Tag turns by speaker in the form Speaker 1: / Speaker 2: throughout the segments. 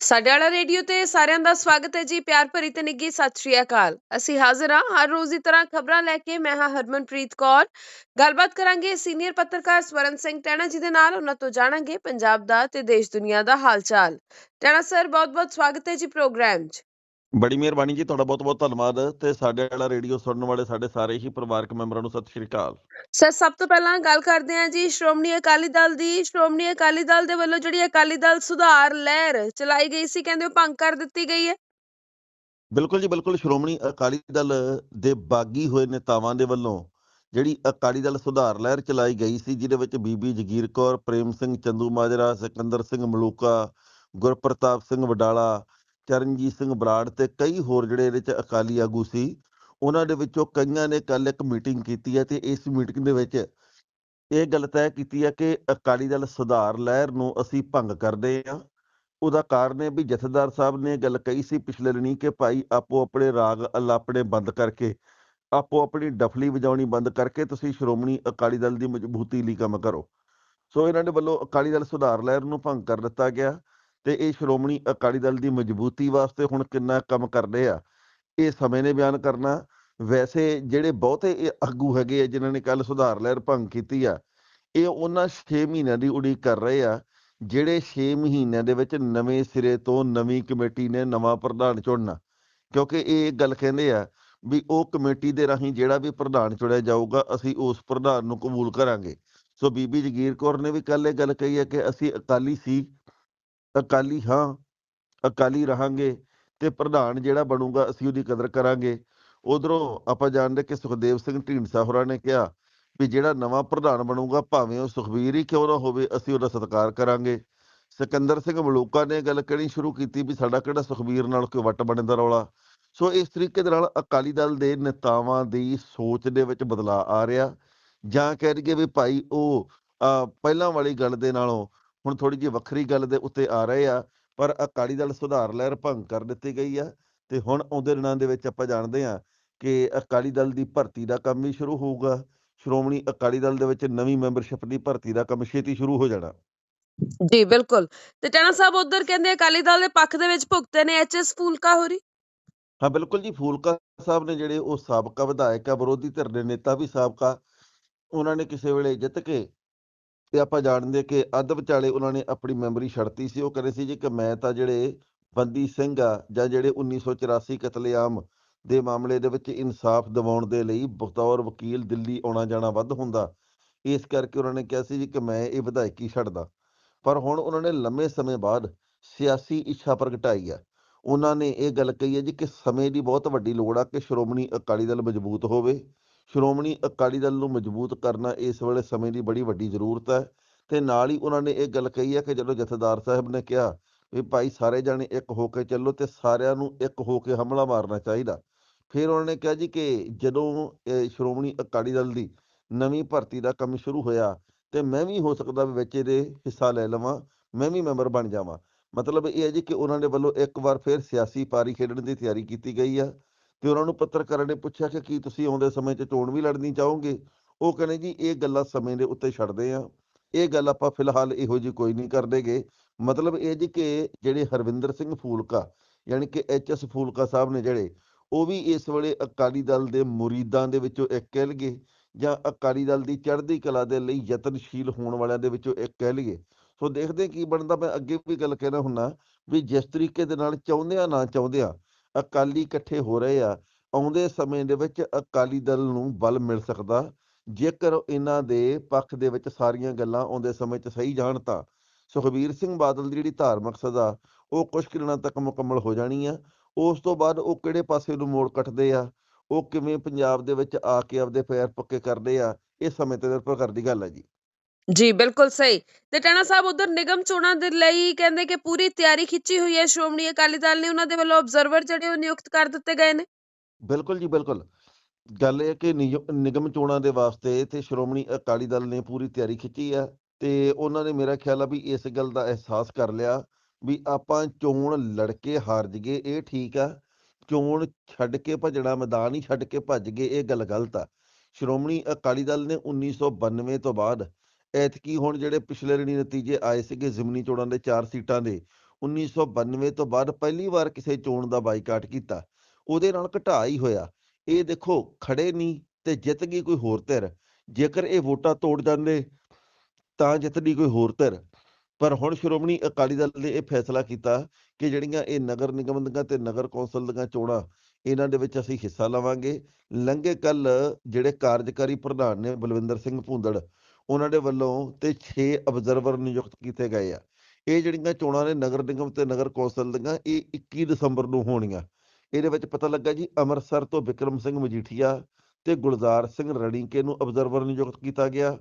Speaker 1: ਸਾਡੇ ਵਾਲਾ ਰੇਡੀਓ ਤੇ ਸਾਰਿਆਂ ਦਾ ਸਵਾਗਤ ਹੈ ਜੀ, ਪਿਆਰ ਭਰੀ ਤੇ ਨਿੱਘੀ ਸਤਿ ਸ਼੍ਰੀ ਅਕਾਲ। ਅਸੀਂ ਹਾਜ਼ਰ ਹਾਂ ਹਰ ਰੋਜ਼ ਦੀ ਤਰ੍ਹਾਂ ਖਬਰਾਂ ਲੈ ਕੇ, ਮੈਂ ਹਾਂ ਹਰਮਨਪ੍ਰੀਤ ਕੌਰ। ਗੱਲਬਾਤ ਕਰਾਂਗੇ ਸੀਨੀਅਰ ਪੱਤਰਕਾਰ ਸਵਰਨ ਸਿੰਘ ਟੈਣਾ ਜੀ ਦੇ ਨਾਲ, ਉਹਨਾਂ ਤੋਂ ਜਾਣਾਂਗੇ ਪੰਜਾਬ ਦਾ ਤੇ ਦੇਸ਼ ਦੁਨੀਆ ਦਾ ਹਾਲ ਚਾਲ। ਟੈਣਾ ਸਰ, ਬਹੁਤ-ਬਹੁਤ ਸਵਾਗਤ ਹੈ ਜੀ ਪ੍ਰੋਗਰਾਮ 'ਚ।
Speaker 2: ਬੜੀ ਮਿਹਰਬਾਨੀ ਜੀ ਤੁਹਾਡਾ ਬਹੁਤ-ਬਹੁਤ ਧੰਨਵਾਦ ਤੇ ਸਾਡੇ ਵਾਲਾ ਰੇਡੀਓ ਸੁਣਨ ਵਾਲੇ ਸਾਡੇ ਸਾਰੇ ਹੀ ਪਰਿਵਾਰਕ ਮੈਂਬਰਾਂ ਨੂੰ ਸਤਿ ਸ਼੍ਰੀ ਅਕਾਲ।
Speaker 1: ਸਰ ਸਭ ਤੋਂ ਪਹਿਲਾਂ ਗੱਲ ਕਰਦੇ ਹਾਂ ਜੀ ਸ਼੍ਰੋਮਣੀ ਅਕਾਲੀ ਦਲ ਦੀ। ਸ਼੍ਰੋਮਣੀ ਅਕਾਲੀ ਦਲ ਦੇ ਵੱਲੋਂ ਜਿਹੜੀ ਅਕਾਲੀ ਦਲ ਸੁਧਾਰ ਲਹਿਰ ਚਲਾਈ ਗਈ ਸੀ ਕਹਿੰਦੇ ਉਹ ਭੰਗ ਕਰ ਦਿੱਤੀ ਗਈ ਹੈ।
Speaker 2: ਬਿਲਕੁਲ ਜੀ ਬਿਲਕੁਲ ਸ਼੍ਰੋਮਣੀ ਅਕਾਲੀ ਦਲ ਦੇ ਬਾਗੀ ਹੋਏ ਨੇਤਾਵਾਂ ਦੇ ਵੱਲੋਂ ਜਿਹੜੀ ਅਕਾਲੀ ਦਲ ਸੁਧਾਰ ਲਹਿਰ ਚਲਾਈ ਗਈ ਸੀ ਜਿਹਦੇ ਵਿੱਚ ਬੀਬੀ ਜਗੀਰ ਕੌਰ ਪ੍ਰੇਮ ਸਿੰਘ ਚੰਦੂ ਮਾਜਰਾ ਸਿਕੰਦਰ ਸਿੰਘ ਮਲੂਕਾ ਗੁਰਪ੍ਰਤਾਪ ਸਿੰਘ ਵਡਾਲਾ ਚਰਨਜੀਤ ਸਿੰਘ ਬਰਾੜ ਤੇ ਕਈ ਹੋਰ ਜਿਹੜੇ ਇਹਦੇ ਚ ਅਕਾਲੀ ਆਗੂ ਸੀ, ਉਹਨਾਂ ਦੇ ਵਿੱਚੋਂ ਕਈਆਂ ਨੇ ਕੱਲ ਇੱਕ ਮੀਟਿੰਗ ਕੀਤੀ ਹੈ ਤੇ ਇਸ ਮੀਟਿੰਗ ਦੇ ਵਿੱਚ ਇਹ ਗੱਲ ਤੈਅ ਕੀਤੀ ਹੈ ਕਿ ਅਕਾਲੀ ਦਲ ਸੁਧਾਰ ਲਹਿਰ ਨੂੰ ਅਸੀਂ ਭੰਗ ਕਰਦੇ ਹਾਂ। ਉਹਦਾ ਕਾਰਨ ਹੈ ਵੀ ਜਥੇਦਾਰ ਸਾਹਿਬ ਨੇ ਇਹ ਗੱਲ ਕਹੀ ਸੀ ਪਿਛਲੇ ਦਿਨੀ ਕਿ ਭਾਈ ਆਪੋ ਆਪਣੇ ਰਾਗ ਅਲਾਪਣੇ ਬੰਦ ਕਰਕੇ, ਆਪੋ ਆਪਣੀ ਡਫਲੀ ਵਜਾਉਣੀ ਬੰਦ ਕਰਕੇ ਤੁਸੀਂ ਸ਼੍ਰੋਮਣੀ ਅਕਾਲੀ ਦਲ ਦੀ ਮਜ਼ਬੂਤੀ ਲਈ ਕੰਮ ਕਰੋ। ਸੋ ਇਹਨਾਂ ਦੇ ਵੱਲੋਂ ਅਕਾਲੀ ਦਲ ਸੁਧਾਰ ਲਹਿਰ ਨੂੰ ਭੰਗ ਕਰ ਦਿੱਤਾ ਗਿਆ। ਤੇ ਇਹ ਸ਼੍ਰੋਮਣੀ ਅਕਾਲੀ ਦਲ ਦੀ ਮਜ਼ਬੂਤੀ ਵਾਸਤੇ ਹੁਣ ਕਿੰਨਾ ਕੰਮ ਕਰਦੇ ਆ, ਇਹ ਸਮੇਂ ਨੇ ਬਿਆਨ ਕਰਨਾ। ਵੈਸੇ ਜਿਹੜੇ ਬਹੁਤੇ ਆਗੂ ਹੈਗੇ ਆ, ਜਿਨ੍ਹਾਂ ਨੇ ਕੱਲ ਸੁਧਾਰ ਲਹਿਰ ਭੰਗ ਕੀਤੀ ਆ, ਇਹ ਉਹਨਾਂ 6 ਮਹੀਨਿਆਂ ਦੀ ਉਡੀਕ ਕਰ ਰਹੇ ਆ, ਜਿਹੜੇ 6 ਮਹੀਨਿਆਂ ਦੇ ਵਿੱਚ ਨਵੇਂ ਸਿਰੇ ਤੋਂ ਨਵੀਂ ਕਮੇਟੀ ਨੇ ਨਵਾਂ ਪ੍ਰਧਾਨ ਚੁਣਨਾ। ਕਿਉਂਕਿ ਇਹ ਗੱਲ ਕਹਿੰਦੇ ਆ ਵੀ ਉਹ ਕਮੇਟੀ ਦੇ ਰਾਹੀਂ ਜਿਹੜਾ ਵੀ ਪ੍ਰਧਾਨ ਚੁਣਿਆ ਜਾਊਗਾ, ਅਸੀਂ ਉਸ ਪ੍ਰਧਾਨ ਨੂੰ ਕਬੂਲ ਕਰਾਂਗੇ। ਸੋ ਬੀਬੀ ਜਗੀਰ ਕੌਰ ਨੇ ਵੀ ਕੱਲ ਇਹ ਗੱਲ ਕਹੀ ਹੈ ਕਿ ਅਸੀਂ ਅਕਾਲੀ ਸੀ ਅਕਾਲੀ ਹਾਂ ਅਕਾਲੀ ਰਹਾਂਗੇ ਤੇ ਪ੍ਰਧਾਨ ਜਿਹੜਾ ਬਣੂਗਾ ਅਸੀਂ ਉਹਦੀ ਕਦਰ ਕਰਾਂਗੇ। ਉਧਰੋਂ ਆਪਾਂ ਜਾਣਦੇ ਕਿ ਸੁਖਦੇਵ ਸਿੰਘ ਢੀਂਡਸਾ ਹੋਰਾਂ ਨੇ ਕਿਹਾ ਵੀ ਜਿਹੜਾ ਨਵਾਂ ਪ੍ਰਧਾਨ ਬਣੂਗਾ ਭਾਵੇਂ ਉਹ ਸੁਖਬੀਰ ਹੀ ਕਿਉਂ ਨਾ ਹੋਵੇ ਅਸੀਂ ਉਹਦਾ ਸਤਿਕਾਰ ਕਰਾਂਗੇ। ਸਿਕੰਦਰ ਸਿੰਘ ਮਲੂਕਾ ਨੇ ਗੱਲ ਕਹਿਣੀ ਸ਼ੁਰੂ ਕੀਤੀ ਵੀ ਸਾਡਾ ਕਿਹੜਾ ਸੁਖਬੀਰ ਨਾਲ ਕੋਈ ਵੱਟ ਬਣਨ ਦਾ ਰੌਲਾ। ਸੋ ਇਸ ਤਰੀਕੇ ਦੇ ਨਾਲ ਅਕਾਲੀ ਦਲ ਦੇ ਨੇਤਾਵਾਂ ਦੀ ਸੋਚ ਦੇ ਵਿੱਚ ਬਦਲਾਅ ਆ ਰਿਹਾ। ਜਾਂ ਕਹਿ ਲਈਏ ਵੀ ਭਾਈ ਉਹ ਅਹ, ਪਹਿਲਾਂ ਵਾਲੀ ਗੱਲ ਦੇ ਨਾਲੋਂ ਹੁਣ ਥੋੜੀ ਜਿਹੀ ਵੱਖਰੀ ਗੱਲ ਦੇ ਉੱਤੇ ਆ ਰਹੇ ਆ ਪਰ ਅਕਾਲੀ ਦਲ ਸੁਧਾਰ ਲਹਿਰ ਭੰਗ ਕਰ ਦਿੱਤੀ ਗਈ ਆ ਤੇ ਹੁਣ ਆਉਂਦੇ ਦਿਨਾਂ ਦੇ ਵਿੱਚ ਆਪਾਂ ਜਾਣਦੇ ਆ ਕਿ ਅਕਾਲੀ ਦਲ ਦੀ ਭਰਤੀ ਦਾ ਕੰਮ ਵੀ ਸ਼ੁਰੂ ਹੋਊਗਾ ਸ਼੍ਰੋਮਣੀ ਅਕਾਲੀ ਦਲ ਦੇ ਵਿੱਚ ਨਵੀਂ ਮੈਂਬਰਸ਼ਿਪ ਦੀ ਭਰਤੀ ਦਾ ਕੰਮ ਛੇਤੀ ਸ਼ੁਰੂ ਹੋ ਜਾਣਾ।
Speaker 1: ਜੀ ਬਿਲਕੁਲ। ਤੇ ਟੈਣਾ ਸਾਹਿਬ ਉਧਰ ਕਹਿੰਦੇ ਅਕਾਲੀ ਦਲ ਦੇ ਪੱਖ ਦੇ ਵਿੱਚ ਭੁਗਤੇ ਨੇ ਐਚਐਸ ਫੂਲਕਾ ਹੋਰੀ।
Speaker 2: ਹਾਂ ਬਿਲਕੁਲ ਜੀ ਫੂਲਕਾ ਸਾਹਿਬ ਨੇ ਜਿਹੜੇ ਉਹ ਸਾਬਕਾ ਵਿਧਾਇਕ ਆ ਵਿਰੋਧੀ ਧਿਰ ਦੇ ਨੇਤਾ ਵੀ ਸਾਬਕਾ ਉਹਨਾਂ ਨੇ ਕਿਸੇ ਵੇਲੇ ਜਿੱਤ ਕੇ ਤੇ ਆਪਾਂ ਜਾਣਦੇ ਕਿ ਅੱਧ ਵਿਚਾਲੇ ਉਹਨਾਂ ਨੇ ਆਪਣੀ ਮੈਂਬਰੀ ਛੱਡਤੀ ਸੀ, ਉਹ ਕਹਿੰਦੇ ਸੀ ਜੀ ਕਿ ਮੈਂ ਤਾਂ ਜਿਹੜੇ ਬੰਦੀ ਸਿੰਘ ਆ ਜਾਂ ਜਿਹੜੇ 1984 ਕਤਲੇਆਮ ਦੇ ਮਾਮਲੇ ਦੇ ਵਿੱਚ ਇਨਸਾਫ ਦਿਵਾਉਣ ਦੇ ਲਈ ਬਤੌਰ ਵਕੀਲ ਦਿੱਲੀ ਆਉਣਾ ਜਾਣਾ ਵੱਧ ਹੁੰਦਾ, ਇਸ ਕਰਕੇ ਉਹਨਾਂ ਨੇ ਕਿਹਾ ਸੀ ਜੀ ਕਿ ਮੈਂ ਇਹ ਵਿਧਾਇਕੀ ਛੱਡਦਾ। ਪਰ ਹੁਣ ਉਹਨਾਂ ਨੇ ਲੰਮੇ ਸਮੇਂ ਬਾਅਦ ਸਿਆਸੀ ਇੱਛਾ ਪ੍ਰਗਟਾਈ ਆ। ਉਹਨਾਂ ਨੇ ਇਹ ਗੱਲ ਕਹੀ ਹੈ ਜੀ ਕਿ ਸਮੇਂ ਦੀ ਬਹੁਤ ਵੱਡੀ ਲੋੜ ਆ ਕਿ ਸ਼੍ਰੋਮਣੀ ਅਕਾਲੀ ਦਲ ਮਜ਼ਬੂਤ ਹੋਵੇ ਸ਼੍ਰੋਮਣੀ ਅਕਾਲੀ ਦਲ ਨੂੰ ਮਜ਼ਬੂਤ ਕਰਨਾ ਇਸ ਵੇਲੇ ਸਮੇਂ ਦੀ ਬੜੀ ਵੱਡੀ ਜ਼ਰੂਰਤ ਹੈ। ਤੇ ਨਾਲ ਹੀ ਉਹਨਾਂ ਨੇ ਇਹ ਗੱਲ ਕਹੀ ਹੈ ਕਿ ਜਦੋਂ ਜਥੇਦਾਰ ਸਾਹਿਬ ਨੇ ਕਿਹਾ ਵੀ ਭਾਈ ਸਾਰੇ ਜਾਣੇ ਇੱਕ ਹੋ ਕੇ ਚੱਲੋ ਤੇ ਸਾਰਿਆਂ ਨੂੰ ਇੱਕ ਹੋ ਕੇ ਹਮਲਾ ਮਾਰਨਾ ਚਾਹੀਦਾ, ਫਿਰ ਉਹਨਾਂ ਨੇ ਕਿਹਾ ਜੀ ਕਿ ਜਦੋਂ ਇਹ ਸ਼੍ਰੋਮਣੀ ਅਕਾਲੀ ਦਲ ਦੀ ਨਵੀਂ ਭਰਤੀ ਦਾ ਕੰਮ ਸ਼ੁਰੂ ਹੋਇਆ ਤੇ ਮੈਂ ਵੀ ਹੋ ਸਕਦਾ ਵੀ ਵਿੱਚ ਇਹਦੇ ਹਿੱਸਾ ਲੈ ਲਵਾਂ, ਮੈਂ ਵੀ ਮੈਂਬਰ ਬਣ ਜਾਵਾਂ। ਮਤਲਬ ਇਹ ਹੈ ਜੀ ਕਿ ਉਹਨਾਂ ਦੇ ਵੱਲੋਂ ਇੱਕ ਵਾਰ ਫਿਰ ਸਿਆਸੀ ਪਾਰੀ ਖੇਡਣ ਦੀ ਤਿਆਰੀ ਕੀਤੀ ਗਈ ਆ। ਤੇ ਉਹਨਾਂ ਨੂੰ ਪੱਤਰਕਾਰਾਂ ਨੇ ਪੁੱਛਿਆ ਕਿ ਕੀ ਤੁਸੀਂ ਆਉਂਦੇ ਸਮੇਂ 'ਚ ਚੋਣ ਵੀ ਲੜਨੀ ਚਾਹੋਗੇ? ਉਹ ਕਹਿੰਦੇ ਜੀ, ਇਹ ਗੱਲਾਂ ਸਮੇਂ ਦੇ ਉੱਤੇ ਛੱਡਦੇ ਆ। ਇਹ ਗੱਲ ਆਪਾਂ ਫਿਲਹਾਲ ਇਹੋ ਜੀ ਕੋਈ ਨਹੀਂ ਕਰਦੇਗੇ ਮਤਲਬ ਇਹ ਜੀ ਕਿ ਜਿਹੜੇ ਹਰਵਿੰਦਰ ਸਿੰਘ ਫੂਲਕਾ, ਯਾਨੀ ਕਿ ਐਚਐਸ ਫੂਲਕਾ ਸਾਹਿਬ ਨੇ ਜਿਹੜੇ, ਉਹ ਵੀ ਇਸ ਵੇਲੇ ਅਕਾਲੀ ਦਲ ਦੇ ਮੁਰੀਦਾਂ ਦੇ ਵਿੱਚੋਂ ਇੱਕ ਕਹਿ ਲਈਏ ਜਾਂ ਅਕਾਲੀ ਦਲ ਦੀ ਚੜ੍ਹਦੀ ਕਲਾ ਦੇ ਲਈ ਯਤਨਸ਼ੀਲ ਹੋਣ ਵਾਲਿਆਂ ਦੇ ਵਿੱਚੋਂ ਇੱਕ ਕਹਿ ਲਈਏ। ਸੋ ਦੇਖਦੇ ਕੀ ਬਣਦਾ। ਮੈਂ ਅੱਗੇ ਵੀ ਗੱਲ ਕਹਿਣਾ ਹੁੰਨਾ ਵੀ ਜਿਸ ਤਰੀਕੇ ਦੇ ਨਾਲ ਚਾਹੁੰਦਿਆਂ ਨਾ ਚਾਹੁੰਦਿਆਂ ਅਕਾਲੀ ਇਕੱਠੇ ਹੋ ਰਹੇ ਆ, ਆਉਂਦੇ ਸਮੇਂ ਦੇ ਵਿੱਚ ਅਕਾਲੀ ਦਲ ਨੂੰ ਬਲ ਮਿਲ ਸਕਦਾ। ਜੇਕਰ ਇਹਨਾਂ ਦੇ ਪੱਖ ਦੇ ਵਿੱਚ ਸਾਰੀਆਂ ਗੱਲਾਂ ਆਉਂਦੇ ਸਮੇਂ 'ਚ ਸਹੀ ਜਾਣ ਤਾਂ ਸੁਖਬੀਰ ਸਿੰਘ ਬਾਦਲ ਦੀ ਜਿਹੜੀ ਧਾਰਮਿਕ ਸਜ਼ਾ, ਉਹ ਕੁਝ ਦਿਨਾਂ ਤੱਕ ਮੁਕੰਮਲ ਹੋ ਜਾਣੀ ਆ। ਉਸ ਤੋਂ ਬਾਅਦ ਉਹ ਕਿਹੜੇ ਪਾਸੇ ਨੂੰ ਮੋੜ ਕੱਟਦੇ ਆ? ਉਹ ਕਿਵੇਂ ਪੰਜਾਬ ਦੇ ਵਿੱਚ ਆ ਕੇ ਆਪਦੇ ਪੈਰ ਪੱਕੇ ਕਰਦੇ ਆ? ਇਹ ਸਮੇਂ ਤੇ ਨਿਰਭਰ ਕਰਦੀ ਗੱਲ ਹੈ ਜੀ।
Speaker 1: ਜੀ, ਬਿਲਕੁਲ ਸਹੀ। ਤੇ ਟੈਣਾ ਸਾਹਿਬ, ਉਧਰ ਨਿਗਮ ਚੋਣਾਂ ਦੇ ਲਈ ਕਹਿੰਦੇ ਕਿ ਪੂਰੀ ਤਿਆਰੀ ਖਿੱਚੀ ਹੋਈ ਹੈ। ਸ਼੍ਰੋਮਣੀ ਅਕਾਲੀ ਦਲ ਨੇ ਉਹਨਾਂ ਦੇ ਵੱਲੋਂ ਆਬਜ਼ਰਵਰ ਜਿਹੜੇ ਉਹ ਨਿਯੁਕਤ ਕਰ ਦਿੱਤੇ ਗਏ ਨੇ।
Speaker 2: ਬਿਲਕੁਲ ਜੀ, ਬਿਲਕੁਲ। ਗੱਲ ਇਹ ਕਿ ਨਿਯ- ਨਿਗਮ ਚੋਣਾਂ ਦੇ ਵਾਸਤੇ ਤੇ ਸ਼੍ਰੋਮਣੀ ਅਕਾਲੀ ਦਲ ਨੇ ਪੂਰੀ ਤਿਆਰੀ ਖਿੱਚੀ ਆ ਤੇ ਉਹਨਾਂ ਨੇ ਮੇਰਾ ਖਿਆਲ ਆ ਵੀ ਇਸ ਗੱਲ ਦਾ ਅਹਿਸਾਸ ਕਰ ਲਿਆ ਵੀ ਆਪਾਂ ਚੋਣ ਲੜ ਕੇ ਹਾਰ ਜਗੇ ਇਹ ਠੀਕ ਆ। ਚੋਣ ਛੱਡ ਕੇ ਭੱਜਣਾ, ਮੈਦਾਨ ਹੀ ਛੱਡ ਕੇ ਭੱਜ ਗਏ, ਇਹ ਗੱਲ ਗਲਤ ਆ। ਸ਼੍ਰੋਮਣੀ ਅਕਾਲੀ ਦਲ ਨੇ 1992 ਤੋਂ ਬਾਅਦ ਐਤਕੀ ਹੁਣ ਜਿਹੜੇ ਪਿਛਲੇ ਰਣੀ ਨਤੀਜੇ ਆਏ ਸੀਗੇ ਜ਼ਿਮਨੀ ਚੋਣਾਂ ਦੇ ਚਾਰ ਸੀਟਾਂ ਦੇ 1992 ਤੋਂ ਬਾਅਦ ਪਹਿਲੀ ਵਾਰ ਕਿਸੇ ਚੋਣ ਦਾ ਬਾਈਕਾਟ ਕੀਤਾ, ਉਹਦੇ ਨਾਲ ਘਟਾ ਹੀ ਹੋਇਆ। ਇਹ ਦੇਖੋ ਖੜੇ ਨਹੀਂ ਤੇ ਜਿੱਤ ਗਈ ਕੋਈ ਹੋਰ ਧਿਰ। ਜੇਕਰ ਇਹ ਵੋਟਾਂ ਤੋੜ ਜਾਂਦੇ, ਤਾਂ ਜਿੱਤਦੀ ਕੋਈ ਹੋਰ ਧਿਰ। ਪਰ ਹੁਣ ਸ਼੍ਰੋਮਣੀ ਅਕਾਲੀ ਦਲ ਨੇ ਇਹ ਫੈਸਲਾ ਕੀਤਾ ਕਿ ਜਿਹੜੀਆਂ ਇਹ ਨਗਰ ਨਿਗਮ ਦੀਆਂ ਤੇ ਨਗਰ ਕੌਂਸਲ ਦੀਆਂ ਚੋਣਾਂ, ਇਹਨਾਂ ਦੇ ਵਿੱਚ ਅਸੀਂ ਹਿੱਸਾ ਲਵਾਂਗੇ। ਲੰਘੇ ਕੱਲ ਜਿਹੜੇ ਕਾਰਜਕਾਰੀ ਪ੍ਰਧਾਨ ਨੇ ਬਲਵਿੰਦਰ ਸਿੰਘ ਭੂੰਦੜ ਉਹਨਾਂ ਦੇ ਵੱਲੋਂ ਤੇ 6 ਅਬਜ਼ਰਵਰ ਨਿਯੁਕਤ ਕੀਤੇ ਗਏ ਆ। ਇਹ ਜਿਹੜੀਆਂ ਚੋਣਾਂ ਨੇ ਨਗਰ ਨਿਗਮ ਤੇ ਨਗਰ ਕੌਂਸਲ ਦੀਆਂ, ਇਹ 21 ਦਸੰਬਰ ਨੂੰ ਹੋਣੀਆਂ। ਇਹਦੇ ਵਿੱਚ ਪਤਾ ਲੱਗਾ ਜੀ, ਅੰਮ੍ਰਿਤਸਰ ਤੋਂ ਵਿਕਰਮ ਸਿੰਘ ਮਜੀਠੀਆ ਤੇ ਗੁਲਜ਼ਾਰ ਸਿੰਘ ਰਣੀਕੇ ਨੂੰ ਅਬਜ਼ਰਵਰ ਨਿਯੁਕਤ ਕੀਤਾ ਗਿਆ।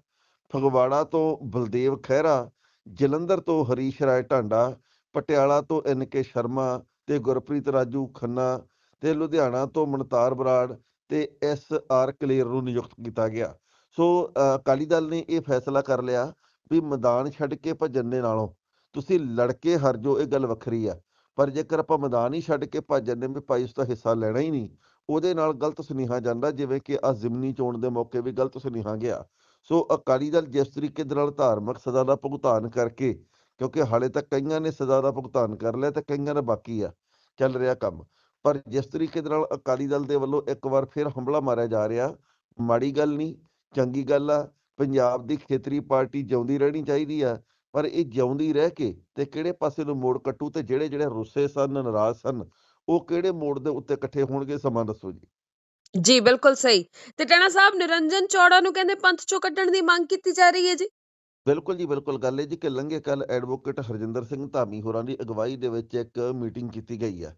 Speaker 2: ਫਗਵਾੜਾ ਤੋਂ ਬਲਦੇਵ ਖਹਿਰਾ, ਜਲੰਧਰ ਤੋਂ ਹਰੀਸ਼ ਰਾਏ ਢਾਂਡਾ, ਪਟਿਆਲਾ ਤੋਂ ਐਨ ਕੇ ਸ਼ਰਮਾ ਤੇ ਗੁਰਪ੍ਰੀਤ ਰਾਜੂ ਖੰਨਾ ਤੇ ਲੁਧਿਆਣਾ ਤੋਂ ਮਨਤਾਰ ਬਰਾੜ ਤੇ ਐਸ ਆਰ ਕਲੇਰ ਨੂੰ ਨਿਯੁਕਤ ਕੀਤਾ ਗਿਆ। ਸੋ ਅਕਾਲੀ ਦਲ ਨੇ ਇਹ ਫੈਸਲਾ ਕਰ ਲਿਆ ਵੀ ਮੈਦਾਨ ਛੱਡ ਕੇ ਭੱਜਣ ਦੇ ਨਾਲੋਂ, ਤੁਸੀਂ ਲੜ ਕੇ ਹਰ ਜੋ ਇਹ ਗੱਲ ਵੱਖਰੀ ਆ। ਪਰ ਜੇਕਰ ਆਪਾਂ ਮੈਦਾਨ ਹੀ ਛੱਡ ਕੇ ਭੱਜ ਜਾਂਦੇ ਵੀ ਭਾਈ ਉਸ ਦਾ ਹਿੱਸਾ ਲੈਣਾ ਹੀ ਨਹੀਂ, ਉਹਦੇ ਨਾਲ ਗਲਤ ਸੁਨੇਹਾ ਜਾਂਦਾ, ਜਿਵੇਂ ਕਿ ਆ ਜ਼ਿਮਨੀ ਚੋਣ ਦੇ ਮੌਕੇ ਵੀ ਗਲਤ ਸੁਨੇਹਾ ਗਿਆ। ਸੋ, ਅਕਾਲੀ ਦਲ ਜਿਸ ਤਰੀਕੇ ਦੇ ਨਾਲ ਧਾਰਮਿਕ ਸਜ਼ਾ ਦਾ ਭੁਗਤਾਨ ਕਰਕੇ, ਕਿਉਂਕਿ ਹਾਲੇ ਤੱਕ ਕਈਆਂ ਨੇ ਸਜ਼ਾ ਦਾ ਭੁਗਤਾਨ ਕਰ ਲਿਆ ਤੇ ਕਈਆਂ ਦਾ ਬਾਕੀ ਆ, ਚੱਲ ਰਿਹਾ ਕੰਮ। ਪਰ ਜਿਸ ਤਰੀਕੇ ਦੇ ਨਾਲ ਅਕਾਲੀ ਦਲ ਦੇ ਵੱਲੋਂ ਇੱਕ ਵਾਰ ਫਿਰ ਹਮਲਾ ਮਾਰਿਆ ਜਾ ਰਿਹਾ, ਮਾੜੀ ਗੱਲ ਨਹੀਂ ਚੰਗੀ ਗੱਲ ਆ ਪੰਜਾਬ ਦੀ ਖੇਤਰੀ ਪਾਰਟੀ ਜਿਉਂਦੀ ਰਹਿਣੀ ਚਾਹੀਦੀ ਆ ਪਰ ਇਹ ਜਿਉਂਦੀ ਰਹਿ ਕੇ ਤੇ ਕਿਹੜੇ ਪਾਸੇ ਨੂੰ ਮੋੜ ਕੱਟੂ ਤੇ ਜਿਹੜੇ ਜਿਹੜੇ ਰੁੱਸੇ ਸਨ ਨਾਰਾਜ਼ ਸਨ ਉਹ ਕਿਹੜੇ ਮੋੜ ਦੇ ਉੱਤੇ ਇਕੱਠੇ ਹੋਣਗੇ ਸਮਾਂ ਦੱਸੋ ਜੀ।
Speaker 1: ਜੀ ਬਿਲਕੁਲ ਸਹੀ। ਤੇ ਟਣਾ ਸਾਹਿਬ ਨਿਰੰਜਨ ਚੌੜਾ ਨੂੰ ਕਹਿੰਦੇ ਪੰਥ ਚੋਂ ਕੱਢਣ ਦੀ ਮੰਗ ਕੀਤੀ ਜਾ ਰਹੀ ਹੈ ਜੀ?
Speaker 2: ਬਿਲਕੁਲ ਜੀ ਬਿਲਕੁਲ। ਗੱਲ ਹੈ ਜੀ ਕਿ ਲੰਘੇ ਕੱਲ ਐਡਵੋਕੇਟ ਹਰਜਿੰਦਰ ਸਿੰਘ ਧਾਮੀ ਹੋਰਾਂ ਦੀ ਅਗਵਾਈ ਦੇ ਵਿੱਚ ਇੱਕ ਮੀਟਿੰਗ ਕੀਤੀ ਗਈ ਆ।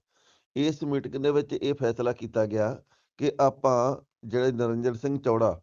Speaker 2: ਇਸ ਮੀਟਿੰਗ ਦੇ ਵਿੱਚ ਇਹ ਫੈਸਲਾ ਕੀਤਾ ਗਿਆ ਕਿ ਆਪਾਂ ਜਿਹੜੇ ਨਿਰੰਜਨ ਸਿੰਘ ਚੌੜਾ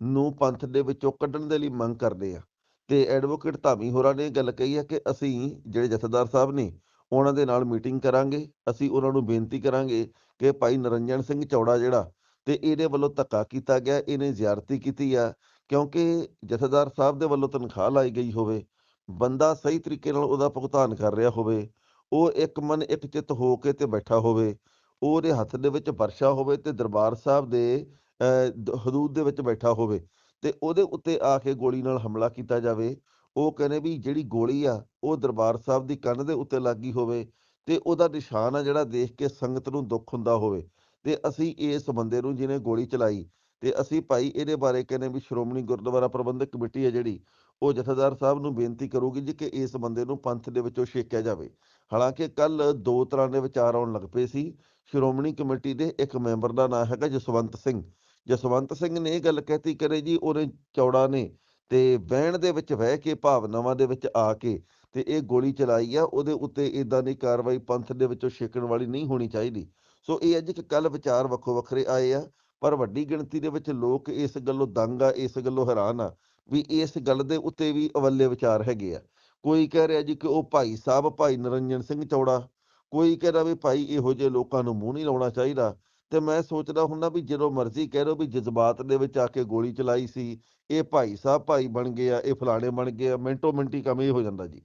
Speaker 2: ਨੂੰ ਪੰਥ ਦੇ ਵਿੱਚੋਂ ਕੱਢਣ ਦੇ ਲਈ ਮੰਗ ਕਰਦੇ ਆ। ਤੇ ਐਡਵੋਕੇਟ ਧਾਮੀ ਹੋਰਾਂ ਨੇ ਗੱਲ ਕਹੀ ਹੈ ਕਿ ਅਸੀਂ ਜਿਹੜੇ ਜਥੇਦਾਰ ਸਾਹਿਬ ਨੇ, ਉਹਨਾਂ ਦੇ ਨਾਲ ਮੀਟਿੰਗ ਕਰਾਂਗੇ, ਅਸੀਂ ਉਹਨਾਂ ਨੂੰ ਬੇਨਤੀ ਕਰਾਂਗੇ ਕਿ ਭਾਈ ਨਿਰੰਜਨ ਸਿੰਘ ਚੌੜਾ ਜਿਹੜਾ, ਤੇ ਇਹਦੇ ਵੱਲੋਂ ਧੱਕਾ ਕੀਤਾ ਗਿਆ, ਇਹਨੇ ਜ਼ਿਆਰਤੀ ਕੀਤੀ ਆ, ਕਿਉਂਕਿ ਜਥੇਦਾਰ ਸਾਹਿਬ ਦੇ ਵੱਲੋਂ ਤਨਖਾਹ ਲਾਈ ਗਈ ਹੋਵੇ, ਬੰਦਾ ਸਹੀ ਤਰੀਕੇ ਨਾਲ ਉਹਦਾ ਭੁਗਤਾਨ ਕਰ ਰਿਹਾ ਹੋਵੇ, ਉਹ ਇੱਕ ਮਨ ਇੱਕ ਚਿੱਤ ਹੋ ਕੇ ਤੇ ਬੈਠਾ ਹੋਵੇ ਉਹਦੇ ਹੱਥ ਦੇ ਵਿੱਚ ਵਰਸ਼ਾ ਹੋਵੇ ਤੇ ਦਰਬਾਰ ਸਾਹਿਬ ਦੇ ਹਦੂਦ ਦੇ ਵਿੱਚ ਬੈਠਾ ਹੋਵੇ ਤੇ ਉਹਦੇ ਉੱਤੇ ਆ ਕੇ ਗੋਲੀ ਨਾਲ ਹਮਲਾ ਕੀਤਾ ਜਾਵੇ, ਉਹ ਕਹਿੰਦੇ ਵੀ ਜਿਹੜੀ ਗੋਲੀ ਆ, ਉਹ ਦਰਬਾਰ ਸਾਹਿਬ ਦੀ ਕੰਨ ਦੇ ਉੱਤੇ ਲੱਗੀ ਹੋਵੇ ਤੇ ਉਹਦਾ ਨਿਸ਼ਾਨ ਆ ਜਿਹੜਾ ਦੇਖ ਕੇ ਸੰਗਤ ਨੂੰ ਦੁੱਖ ਹੁੰਦਾ ਹੋਵੇ ਤੇ ਅਸੀਂ ਇਸ ਬੰਦੇ ਨੂੰ ਜਿਹਨੇ ਗੋਲੀ ਚਲਾਈ ਤੇ ਅਸੀਂ ਭਾਈ ਇਹਦੇ ਬਾਰੇ ਕਹਿੰਦੇ ਵੀ ਸ਼੍ਰੋਮਣੀ ਗੁਰਦੁਆਰਾ ਪ੍ਰਬੰਧਕ ਕਮੇਟੀ ਹੈ ਜਿਹੜੀ, ਉਹ ਜਥੇਦਾਰ ਸਾਹਿਬ ਨੂੰ ਬੇਨਤੀ ਕਰੂਗੀ ਜੀ ਕਿ ਇਸ ਬੰਦੇ ਨੂੰ ਪੰਥ ਦੇ ਵਿੱਚੋਂ ਛੇਕਿਆ ਜਾਵੇ। ਹਾਲਾਂਕਿ ਕੱਲ ਦੋ ਤਰ੍ਹਾਂ ਦੇ ਵਿਚਾਰ ਆਉਣ ਲੱਗ ਪਏ ਸੀ, ਸ਼੍ਰੋਮਣੀ ਕਮੇਟੀ ਦੇ ਇੱਕ ਮੈਂਬਰ ਦਾ ਨਾਮ ਹੈਗਾ ਜਸਵੰਤ ਸਿੰਘ ਜਸਵੰਤ ਸਿੰਘ ਨੇ ਇਹ ਗੱਲ ਕਹਿਤੀ, ਕਰੇ ਜੀ ਉਹਨੇ ਚੌੜਾ ਨੇ ਤੇ ਵਹਿਣ ਦੇ ਵਿੱਚ ਵਹਿ ਕੇ, ਭਾਵਨਾਵਾਂ ਦੇ ਵਿੱਚ ਆ ਕੇ ਤੇ ਇਹ ਗੋਲੀ ਚਲਾਈ ਆ, ਉਹਦੇ ਉੱਤੇ ਇਦਾਂ ਦੀ ਕਾਰਵਾਈ ਪੰਥ ਦੇ ਵਿੱਚੋਂ ਛੇਕਣ ਵਾਲੀ ਨਹੀਂ ਹੋਣੀ ਚਾਹੀਦੀ। ਸੋ ਇਹ ਅੱਜ ਕਿ ਕੱਲ ਵਿਚਾਰ ਵੱਖੋ ਵੱਖਰੇ ਆਏ ਆ, ਪਰ ਵੱਡੀ ਗਿਣਤੀ ਦੇ ਵਿੱਚ ਲੋਕ ਇਸ ਗੱਲੋਂ ਦੰਗ ਆ, ਇਸ ਗੱਲੋਂ ਹੈਰਾਨ ਆ ਵੀ ਇਸ ਗੱਲ ਦੇ ਉੱਤੇ ਵੀ ਅਵੱਲੇ ਵਿਚਾਰ ਹੈਗੇ ਆ। ਕੋਈ ਕਹਿ ਰਿਹਾ ਜੀ ਕਿ ਉਹ ਭਾਈ ਸਾਹਿਬ, ਭਾਈ ਨਿਰੰਜਨ ਸਿੰਘ ਚੌੜਾ, ਕੋਈ ਕਹਿ ਰਿਹਾ ਵੀ ਭਾਈ ਇਹੋ ਜਿਹੇ ਲੋਕਾਂ ਨੂੰ ਮੂੰਹ ਨਹੀਂ ਲਾਉਣਾ ਚਾਹੀਦਾ ਤੇ ਮੈਂ ਸੋਚਦਾ ਹੁੰਦਾ ਵੀ ਜਦੋਂ ਮਰਜ਼ੀ ਕਹਿ ਲਓ ਵੀ ਜਜ਼ਬਾਤ ਦੇ ਵਿੱਚ ਆ ਕੇ ਗੋਲੀ ਚਲਾਈ ਸੀ ਇਹ ਭਾਈ ਸਾਹਿਬ ਭਾਈ ਬਣ ਗਏ ਆ ਇਹ ਫਲਾਣੇ ਬਣ ਗਏ ਆ ਮਿੰਟੋ ਮਿੰਟੀ ਕੰਮ ਇਹ ਹੋ ਜਾਂਦਾ ਜੀ।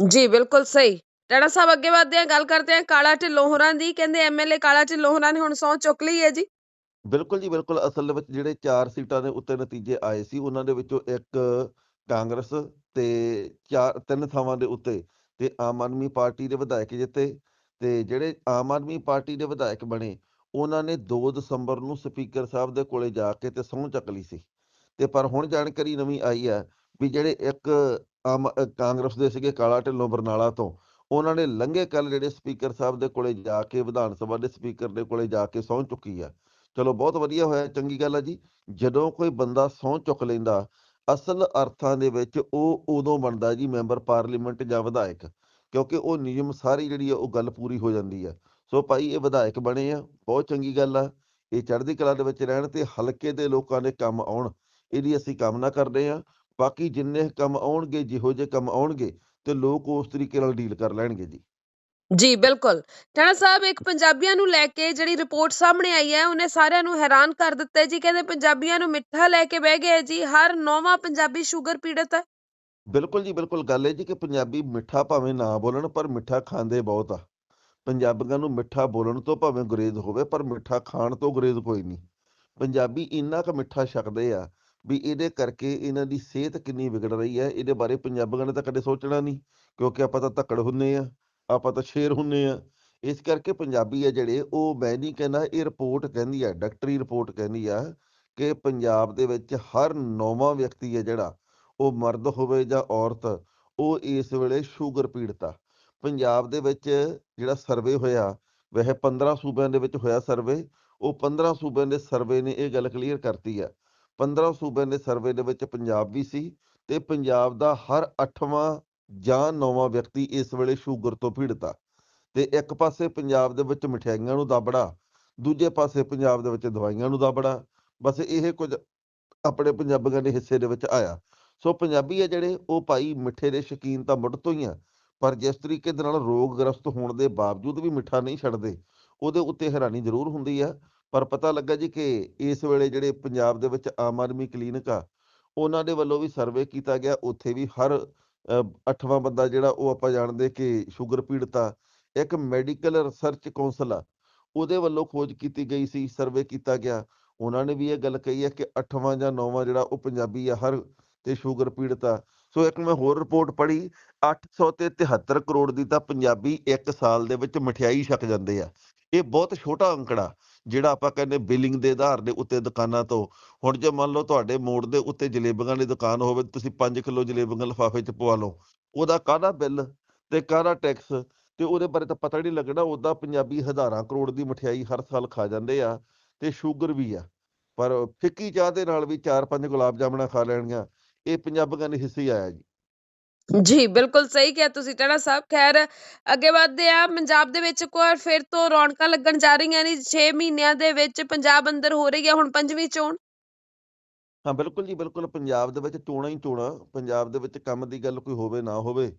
Speaker 1: ਜੀ ਬਿਲਕੁਲ ਸਹੀ। ਟਣਾ ਸਾਹਿਬ ਅੱਗੇ ਵਧਦੇ ਹਾਂ ਗੱਲ ਕਰਦੇ ਹਾਂ ਕਾਲਾ ਢਿੱਲੋਂ ਹੋਰਾਂ ਦੀ ਕਹਿੰਦੇ ਐਮਐਲਏ ਕਾਲਾ ਢਿੱਲੋਂ ਹੋਰਾਂ ਨੇ ਹੁਣ ਸਹੁੰ ਚੁੱਕ ਲਈ ਹੈ ਜੀ।
Speaker 2: ਬਿਲਕੁਲ ਜੀ ਬਿਲਕੁਲ ਅਸਲ ਵਿੱਚ ਜਿਹੜੇ ਚਾਰ ਸੀਟਾਂ ਦੇ ਉੱਤੇ ਨਤੀਜੇ ਆਏ ਸੀ ਉਹਨਾਂ ਦੇ ਵਿੱਚੋਂ ਇੱਕ ਕਾਂਗਰਸ ਤੇ ਚਾਰ ਤਿੰਨ ਥਾਵਾਂ ਦੇ ਉੱਤੇ ਤੇ ਆਮ ਆਦਮੀ ਪਾਰਟੀ ਦੇ ਵਿਧਾਇਕ ਜਿੱਤੇ ਤੇ ਜਿਹੜੇ ਆਮ ਆਦਮੀ ਪਾਰਟੀ ਦੇ ਵਿਧਾਇਕ ਬਣੇ ਉਹਨਾਂ ਨੇ 2 ਦਸੰਬਰ ਨੂੰ ਸਪੀਕਰ ਸਾਹਿਬ ਦੇ ਕੋਲੇ ਜਾ ਕੇ ਤੇ ਸਹੁੰ ਚੱਕ ਲਈ ਸੀ। ਤੇ ਪਰ ਹੁਣ ਜਾਣਕਾਰੀ ਨਵੀਂ ਆਈ ਹੈ ਵੀ ਜਿਹੜੇ ਇੱਕ ਆਮ ਕਾਂਗਰਸ ਦੇ ਸੀਗੇ ਕਾਲਾ ਢਿੱਲੋਂ ਬਰਨਾਲਾ ਤੋਂ, ਉਹਨਾਂ ਨੇ ਲੰਘੇ ਕੱਲ ਜਿਹੜੇ ਸਪੀਕਰ ਸਾਹਿਬ ਦੇ ਕੋਲੇ ਜਾ ਕੇ, ਵਿਧਾਨ ਸਭਾ ਦੇ ਸਪੀਕਰ ਦੇ ਕੋਲੇ ਜਾ ਕੇ ਸਹੁੰ ਚੁੱਕੀ ਆ ਚਲੋ ਬਹੁਤ ਵਧੀਆ ਹੋਇਆ, ਚੰਗੀ ਗੱਲ ਆ ਜੀ। ਜਦੋਂ ਕੋਈ ਬੰਦਾ ਸਹੁੰ ਚੁੱਕ ਲੈਂਦਾ, ਅਸਲ ਅਰਥਾਂ ਦੇ ਵਿੱਚ ਉਹ ਉਦੋਂ ਬਣਦਾ ਜੀ ਮੈਂਬਰ ਪਾਰਲੀਮੈਂਟ ਜਾਂ ਵਿਧਾਇਕ, ਕਿਉਂਕਿ ਉਹ ਨਿਯਮ ਸਾਰੀ ਜਿਹੜੀ ਆ ਉਹ ਗੱਲ ਪੂਰੀ ਹੋ ਜਾਂਦੀ ਆ ਸੋ ਭਾਈ ਇਹ ਵਿਧਾਇਕ ਬਣੇ ਆ ਬਹੁਤ ਚੰਗੀ ਗੱਲ ਆ। ਇਹ ਚੜ੍ਹਦੀ ਕਲਾ ਦੇ ਵਿੱਚ ਰਹਿਣ ਤੇ ਹਲਕੇ ਦੇ ਲੋਕਾਂ ਦੇ ਕੰਮ ਆਉਣ ਇਹਦੀ ਅਸੀਂ ਕਾਮਨਾ ਕਰਦੇ ਆ। ਬਾਕੀ ਜਿੰਨੇ ਕੰਮ ਆਉਣਗੇ ਜਿਹੋ ਜਿਹੇ ਕੰਮ ਆਉਣਗੇ ਤੇ ਲੋਕ ਉਸ ਤਰੀਕੇ ਨਾਲ ਡੀਲ ਕਰ ਲੈਣਗੇ ਜੀ।
Speaker 1: ਜੀ ਬਿਲਕੁਲ। ਟਣਾ ਸਾਹਿਬ ਇੱਕ ਪੰਜਾਬੀਆਂ ਨੂੰ ਲੈ ਕੇ ਜਿਹੜੀ ਰਿਪੋਰਟ ਸਾਹਮਣੇ ਆਈ ਹੈ ਉਹਨੇ ਸਾਰਿਆਂ ਨੂੰ ਹੈਰਾਨ ਕਰ ਦਿੱਤਾ ਜੀ ਕਹਿੰਦੇ ਪੰਜਾਬੀਆਂ ਨੂੰ ਮਿੱਠਾ ਲੈ ਕੇ ਬਹਿ ਗਏ ਜੀ ਹਰ ਨੌਵਾਂ ਪੰਜਾਬੀ ਸ਼ੂਗਰ ਪੀੜਤ ਹੈ।
Speaker 2: ਬਿਲਕੁਲ ਜੀ ਬਿਲਕੁਲ। ਗੱਲ ਹੈ ਜੀ ਕਿ ਪੰਜਾਬੀ ਮਿੱਠਾ ਭਾਵੇਂ ਨਾ ਬੋਲਣ ਪਰ ਮਿੱਠਾ ਖਾਂਦੇ ਬਹੁਤ ਆ। ਪੰਜਾਬੀਆਂ ਨੂੰ ਮਿੱਠਾ ਬੋਲਣ ਤੋਂ ਭਾਵੇਂ ਗੁਰੇਜ਼ ਹੋਵੇ, ਪਰ ਮਿੱਠਾ ਖਾਣ ਤੋਂ ਗੁਰੇਜ਼ ਕੋਈ ਨਹੀਂ। ਪੰਜਾਬੀ ਇੰਨਾ ਕੁ ਮਿੱਠਾ ਛਕਦੇ ਆ ਵੀ ਇਹਦੇ ਕਰਕੇ ਇਹਨਾਂ ਦੀ ਸਿਹਤ ਕਿੰਨੀ ਵਿਗੜ ਰਹੀ ਹੈ, ਇਹਦੇ ਬਾਰੇ ਪੰਜਾਬੀਆਂ ਨੇ ਤਾਂ ਕਦੇ ਸੋਚਣਾ ਨਹੀਂ, ਕਿਉਂਕਿ ਆਪਾਂ ਤਾਂ ਧੱਕੜ ਹੁੰਨੇ ਆ, ਆਪਾਂ ਤਾਂ ਸ਼ੇਰ ਹੁੰਨੇ ਆ। ਇਸ ਕਰਕੇ ਪੰਜਾਬੀ ਆ ਜਿਹੜੇ, ਉਹ ਮੈਂ ਨਹੀਂ ਕਹਿੰਦਾ, ਇਹ ਰਿਪੋਰਟ ਕਹਿੰਦੀ ਆ, ਡਾਕਟਰੀ ਰਿਪੋਰਟ ਕਹਿੰਦੀ ਆ ਕਿ ਪੰਜਾਬ ਦੇ ਵਿੱਚ ਹਰ ਨੌਵਾਂ ਵਿਅਕਤੀ ਹੈ ਜਿਹੜਾ, ਉਹ ਮਰਦ ਹੋਵੇ ਜਾਂ ਔਰਤ, ਉਹ ਇਸ ਵੇਲੇ ਸ਼ੂਗਰ ਪੀੜਤ ਆ। ਪੰਜਾਬ ਦੇ ਵਿੱਚ ਜਿਹੜਾ ਸਰਵੇ ਹੋਇਆ, ਵੈਸੇ 15 ਸੂਬਿਆਂ ਦੇ ਵਿੱਚ ਹੋਇਆ ਸਰਵੇ ਉਹ 15 ਸੂਬਿਆਂ ਦੇ ਸਰਵੇ ਨੇ ਇਹ ਗੱਲ ਕਲੀਅਰ ਕਰਤੀ ਆ। 15 ਸੂਬਿਆਂ ਦੇ ਸਰਵੇ ਦੇ ਵਿੱਚ ਪੰਜਾਬ ਵੀ ਸੀ ਤੇ ਪੰਜਾਬ ਦਾ ਹਰ 8ਵਾਂ ਜਾਂ 9ਵਾਂ ਵਿਅਕਤੀ ਇਸ ਵੇਲੇ ਸ਼ੂਗਰ ਤੋਂ ਪੀੜਤ ਆ। ਤੇ ਇੱਕ ਪਾਸੇ ਪੰਜਾਬ ਦੇ ਵਿੱਚ ਮਠਿਆਈਆਂ ਨੂੰ ਦਾਬੜਾ ਦੂਜੇ ਪਾਸੇ ਪੰਜਾਬ ਦੇ ਵਿੱਚ ਦਵਾਈਆਂ ਨੂੰ ਦਾਬੜਾ ਬਸ ਇਹ ਕੁਝ ਆਪਣੇ ਪੰਜਾਬੀਆਂ ਦੇ ਹਿੱਸੇ ਦੇ ਵਿੱਚ ਆਇਆ। ਸੋ ਪੰਜਾਬੀ ਆ ਜਿਹੜੇ, ਉਹ ਭਾਈ ਮਿੱਠੇ ਦੇ ਸ਼ੌਕੀਨ ਤਾਂ ਮੁੱਢ ਤੋਂ ਹੀ ਆ। ਪਰ ਜਿਸ ਤਰੀਕੇ ਦੇ ਨਾਲ ਰੋਗ ਗ੍ਰਸਤ ਹੋਣ ਦੇ ਬਾਵਜੂਦ ਵੀ ਮਿੱਠਾ ਨਹੀਂ ਛੱਡਦੇ, ਉਹਦੇ ਉੱਤੇ ਹੈਰਾਨੀ ਜ਼ਰੂਰ ਹੁੰਦੀ ਆ। ਪਰ ਪਤਾ ਲੱਗਾ ਜੀ ਕਿ ਇਸ ਵੇਲੇ ਜਿਹੜੇ ਪੰਜਾਬ ਦੇ ਵਿੱਚ ਆਮ ਆਦਮੀ ਕਲੀਨਿਕ ਆ, ਉਹਨਾਂ ਦੇ ਵੱਲੋਂ ਵੀ ਸਰਵੇ ਕੀਤਾ ਗਿਆ। ਉੱਥੇ ਵੀ ਹਰ ਅੱਠਵਾਂ ਬੰਦਾ ਜਿਹੜਾ ਉਹ ਆਪਾਂ ਜਾਣਦੇ ਕਿ ਸ਼ੂਗਰ ਪੀੜਤ ਆ, ਇੱਕ ਮੈਡੀਕਲ ਰਿਸਰਚ ਕੌਂਸਲ ਆ, ਉਹਦੇ ਵੱਲੋਂ ਖੋਜ ਕੀਤੀ ਗਈ ਸੀ, ਸਰਵੇ ਕੀਤਾ ਗਿਆ। ਉਹਨਾਂ ਨੇ ਵੀ ਇਹ ਗੱਲ ਕਹੀ ਹੈ ਕਿ ਅੱਠਵਾਂ ਜਾਂ ਨੌਵਾਂ ਜਿਹੜਾ ਉਹ ਪੰਜਾਬੀ ਆ ਹਰ, ਤੇ ਸ਼ੂਗਰ ਪੀੜਤ ਆ ਸੋ ਇੱਕ ਮੈਂ ਹੋਰ ਰਿਪੋਰਟ ਪੜ੍ਹੀ 800 ਤੇ 73 ਕਰੋੜ ਦੀ ਤਾਂ ਪੰਜਾਬੀ ਇੱਕ ਸਾਲ ਦੇ ਵਿੱਚ ਮਠਿਆਈ ਛਕ ਜਾਂਦੇ ਆ। ਇਹ ਬਹੁਤ ਛੋਟਾ ਅੰਕੜਾ, ਜਿਹੜਾ ਆਪਾਂ ਕਹਿੰਦੇ ਬਿਲਿੰਗ ਦੇ ਆਧਾਰ ਦੇ ਉੱਤੇ ਦੁਕਾਨਾਂ ਤੋਂ, ਹੁਣ ਜੇ ਮੰਨ ਲਓ ਤੁਹਾਡੇ ਮੋੜ ਦੇ ਉੱਤੇ ਜਲੇਬੀਆਂ ਦੀ ਦੁਕਾਨ ਹੋਵੇ, ਤੁਸੀਂ 5 ਕਿਲੋ ਜਲੇਬੀਆਂ ਲਿਫਾਫੇ 'ਚ ਪਵਾ ਲਓ, ਉਹਦਾ ਕਾਹਦਾ ਬਿੱਲ ਤੇ ਕਾਹਦਾ ਟੈਕਸ? ਤੇ ਉਹਦੇ ਬਾਰੇ ਤਾਂ ਪਤਾ ਨਹੀਂ ਲੱਗਣਾ ਉਹਦਾ ਪੰਜਾਬੀ ਹਜ਼ਾਰਾਂ ਕਰੋੜ ਦੀ ਮਠਿਆਈ ਹਰ ਸਾਲ ਖਾ ਜਾਂਦੇ ਆ ਤੇ ਸ਼ੂਗਰ ਵੀ ਆ। ਪਰ ਫਿੱਕੀ ਚਾਹ ਦੇ ਨਾਲ ਵੀ 4-5 ਗੁਲਾਬ ਜਾਮਣਾ ਖਾ ਲੈਣਗੀਆਂ ਇਹ ਪੰਜਾਬੀਆਂ ਦੇ ਹਿੱਸੇ ਹੀ ਆਇਆ ਜੀ।
Speaker 1: ਜੀ ਬਿਲਕੁਲ ਸਹੀ ਕਿਹਾ ਤੁਸੀਂ ਟਣਾ ਸਾਹਿਬ ਖੈਰ ਅੱਗੇ ਵਧਦੇ ਆ ਪੰਜਾਬ ਦੇ ਵਿੱਚ ਇੱਕ ਵਾਰ ਫਿਰ ਤੋਂ ਰੌਣਕਾਂ ਲੱਗਣ ਜਾ ਰਹੀਆਂ ਨੇ 6 ਮਹੀਨਿਆਂ ਦੇ ਵਿੱਚ ਪੰਜਾਬ ਅੰਦਰ ਹੋ ਰਹੀ ਹੈ ਹੁਣ ਪੰਜਵੀਂ ਚੋਣ।
Speaker 2: ਹਾਂ ਬਿਲਕੁਲ ਜੀ ਬਿਲਕੁਲ ਪੰਜਾਬ ਦੇ ਵਿੱਚ ਚੋਣਾਂ ਹੀ ਚੋਣਾਂ ਪੰਜਾਬ ਦੇ ਵਿੱਚ ਕੰਮ ਦੀ ਗੱਲ ਕੋਈ ਹੋਵੇ ਨਾ ਹੋਵੇ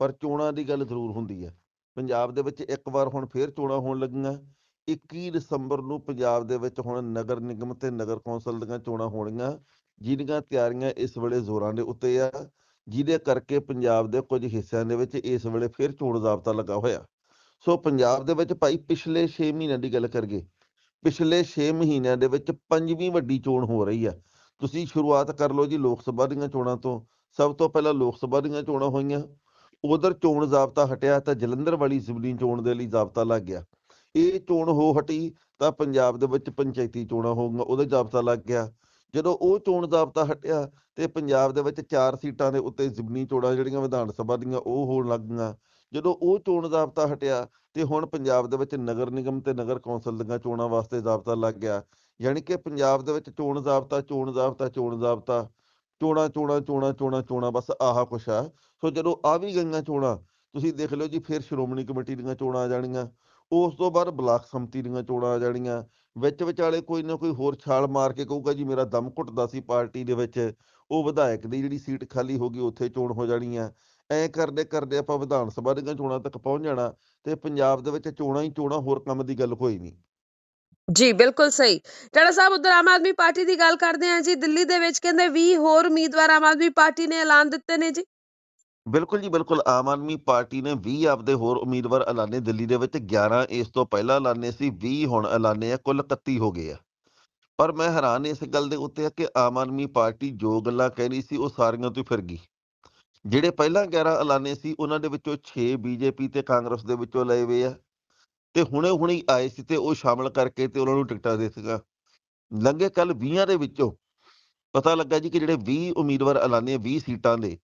Speaker 2: ਪਰ ਚੋਣਾਂ ਦੀ ਗੱਲ ਜ਼ਰੂਰ ਹੁੰਦੀ ਹੈ ਪੰਜਾਬ ਦੇ ਵਿੱਚ ਇੱਕ ਵਾਰ ਹੁਣ ਫੇਰ ਚੋਣਾਂ ਹੋਣ ਲੱਗੀਆਂ 21 ਦਸੰਬਰ ਨੂੰ ਪੰਜਾਬ ਦੇ ਵਿੱਚ ਹੁਣ ਨਗਰ ਨਿਗਮ ਤੇ ਨਗਰ ਕੌਂਸਲ ਦੀਆਂ ਚੋਣਾਂ ਹੋਣੀਆਂ ਜਿਹਦੀਆਂ ਤਿਆਰੀਆਂ ਇਸ ਵੇਲੇ ਜ਼ੋਰਾਂ ਦੇ ਉੱਤੇ ਆ, ਜਿਹਦੇ ਕਰਕੇ ਪੰਜਾਬ ਦੇ ਕੁਝ ਹਿੱਸਿਆਂ ਦੇ ਵਿੱਚ ਇਸ ਵੇਲੇ ਫਿਰ ਚੋਣ ਜ਼ਾਬਤਾ ਲੱਗਾ ਹੋਇਆ। ਸੋ ਪੰਜਾਬ ਦੇ ਵਿੱਚ ਭਾਈ ਪਿਛਲੇ 6 ਮਹੀਨਿਆਂ ਦੀ ਗੱਲ ਕਰੀਏ, ਪਿਛਲੇ 6 ਮਹੀਨਿਆਂ ਦੇ ਵਿੱਚ ਪੰਜਵੀਂ ਵੱਡੀ ਚੋਣ ਹੋ ਰਹੀ ਆ। ਤੁਸੀਂ ਸ਼ੁਰੂਆਤ ਕਰ ਲਓ ਜੀ ਲੋਕ ਸਭਾ ਦੀਆਂ ਚੋਣਾਂ ਤੋਂ। ਸਭ ਤੋਂ ਪਹਿਲਾਂ ਲੋਕ ਸਭਾ ਦੀਆਂ ਚੋਣਾਂ ਹੋਈਆਂ। ਉਧਰ ਚੋਣ ਜ਼ਾਬਤਾ ਹਟਿਆ ਤਾਂ ਜਲੰਧਰ ਵਾਲੀ ਜ਼ਿਮਨੀ ਚੋਣ ਦੇ ਲਈ ਜ਼ਾਬਤਾ ਲੱਗ ਗਿਆ। ਇਹ ਚੋਣ ਹੋ ਹਟੀ ਤਾਂ ਪੰਜਾਬ ਦੇ ਵਿੱਚ ਪੰਚਾਇਤੀ ਚੋਣਾਂ ਹੋ ਗਈਆਂ ਉਹਦਾ ਜ਼ਾਬਤਾ ਲੱਗ ਗਿਆ। ਜਦੋਂ ਉਹ ਚੋਣ ਜ਼ਾਬਤਾ ਹਟਿਆ ਤੇ ਪੰਜਾਬ ਦੇ ਵਿੱਚ ਚਾਰ ਸੀਟਾਂ ਦੇ ਉੱਤੇ ਜ਼ਿਮਨੀ ਚੋਣਾਂ ਜਿਹੜੀਆਂ ਵਿਧਾਨ ਸਭਾ ਦੀਆਂ ਉਹ ਹੋਣ ਲੱਗ ਗਈਆਂ। ਜਦੋਂ ਉਹ ਚੋਣ ਜ਼ਾਬਤਾ ਹਟਿਆ ਤੇ ਹੁਣ ਪੰਜਾਬ ਦੇ ਵਿੱਚ ਨਗਰ ਨਿਗਮ ਤੇ ਨਗਰ ਕੌਂਸਲ ਦੀਆਂ ਚੋਣਾਂ ਵਾਸਤੇ ਜ਼ਾਬਤਾ ਲੱਗ ਗਿਆ। ਯਾਨੀ ਕਿ ਪੰਜਾਬ ਦੇ ਵਿੱਚ ਚੋਣ ਜ਼ਾਬਤਾ ਚੋਣ ਜ਼ਾਬਤਾ ਚੋਣ ਜ਼ਾਬਤਾ, ਚੋਣਾਂ ਚੋਣਾਂ ਚੋਣਾਂ ਚੋਣਾਂ ਚੋਣਾਂ ਬਸ ਆਹਾ ਕੁਛ ਆ। ਸੋ ਜਦੋਂ ਆ ਵੀ ਗਈਆਂ ਚੋਣਾਂ, ਤੁਸੀਂ ਦੇਖ ਲਿਓ ਜੀ, ਫਿਰ ਸ਼੍ਰੋਮਣੀ ਕਮੇਟੀ ਦੀਆਂ ਚੋਣਾਂ ਆ ਜਾਣੀਆਂ। ਉਸ ਤੋਂ ਬਾਅਦ ਬਲਾਕ ਸੰਮਤੀ ਦੀਆਂ ਚੋਣਾਂ ਆ ਜਾਣੀਆਂ। ਵਿੱਚ ਵਿਚਾਲੇ ਕੋਈ ਨਾ ਕੋਈ ਹੋਰ ਛਾਲ ਮਾਰ ਕੇ ਕਹੂਗਾ, ਜੀ ਮੇਰਾ ਦਮ ਘੁੱਟਦਾ ਸੀ ਪਾਰਟੀ ਦੇ ਵਿੱਚ। ਉਹ ਵਿਧਾਇਕ ਦੀ ਜਿਹੜੀ ਸੀਟ ਖਾਲੀ ਹੋ ਗਈ, ਉੱਥੇ ਚੋਣ ਹੋ ਜਾਣੀ ਆ ਐਂ ਕਰਦੇ ਕਰਦੇ ਆਪਾਂ ਵਿਧਾਨ ਸਭਾ ਦੀਆਂ ਚੋਣਾਂ ਤੱਕ ਪਹੁੰਚ ਜਾਣਾ ਤੇ ਪੰਜਾਬ ਦੇ ਵਿੱਚ ਚੋਣਾਂ ਹੀ ਚੋਣਾਂ, ਹੋਰ ਕੰਮ ਦੀ ਗੱਲ ਕੋਈ ਨਹੀਂ।
Speaker 1: ਜੀ, ਬਿਲਕੁਲ ਸਹੀ। ਟਣਾ ਸਾਹਿਬ, ਉਧਰ ਆਮ ਆਦਮੀ ਪਾਰਟੀ ਦੀ ਗੱਲ ਕਰਦੇ ਹਾਂ ਜੀ। ਦਿੱਲੀ ਦੇ ਵਿੱਚ ਕਹਿੰਦੇ 20 ਹੋਰ ਉਮੀਦਵਾਰ ਆਮ ਆਦਮੀ ਪਾਰਟੀ ਨੇ ਐਲਾਨ ਦਿੱਤੇ ਨੇ ਜੀ।
Speaker 2: ਬਿਲਕੁਲ ਜੀ, ਬਿਲਕੁਲ। ਆਮ ਆਦਮੀ ਪਾਰਟੀ ਨੇ 20 ਆਪਦੇ ਹੋਰ ਉਮੀਦਵਾਰ ਐਲਾਨੇ ਦਿੱਲੀ ਦੇ ਵਿੱਚ 11 ਇਸ ਤੋਂ ਪਹਿਲਾਂ ਐਲਾਨੇ ਸੀ 20 ਹੁਣ ਐਲਾਨੇ ਆ, ਕੁੱਲ 31 ਹੋ ਗਏ ਆ। ਪਰ ਮੈਂ ਹੈਰਾਨ ਇਸ ਗੱਲ ਦੇ ਉੱਤੇ ਆ ਕਿ ਆਮ ਆਦਮੀ ਪਾਰਟੀ ਜੋ ਗੱਲਾਂ ਕਹਿ ਰਹੀ ਸੀ, ਉਹ ਸਾਰੀਆਂ ਤੋਂ ਹੀ ਫਿਰ ਗਈ। ਜਿਹੜੇ ਪਹਿਲਾਂ 11 ਐਲਾਨੇ ਸੀ, ਉਹਨਾਂ ਦੇ ਵਿੱਚੋਂ 6 ਬੀਜੇਪੀ ਤੇ ਕਾਂਗਰਸ ਦੇ ਵਿੱਚੋਂ ਲਏ ਹੋਏ ਆ। ਤੇ ਹੁਣੇ ਹੁਣੇ ਆਏ ਸੀ ਤੇ ਉਹ ਸ਼ਾਮਲ ਕਰਕੇ ਤੇ ਉਹਨਾਂ ਨੂੰ ਟਿਕਟਾਂ ਦੇ ਦਿੱਤੀਆਂ ਲੰਘੇ ਕੱਲ 20 ਦੇ ਵਿੱਚੋਂ, ਪਤਾ ਲੱਗਾ ਜੀ ਕਿ ਜਿਹੜੇ 20 ਉਮੀਦਵਾਰ ਐਲਾਨੇ 20 ਸੀਟਾਂ ਦੇ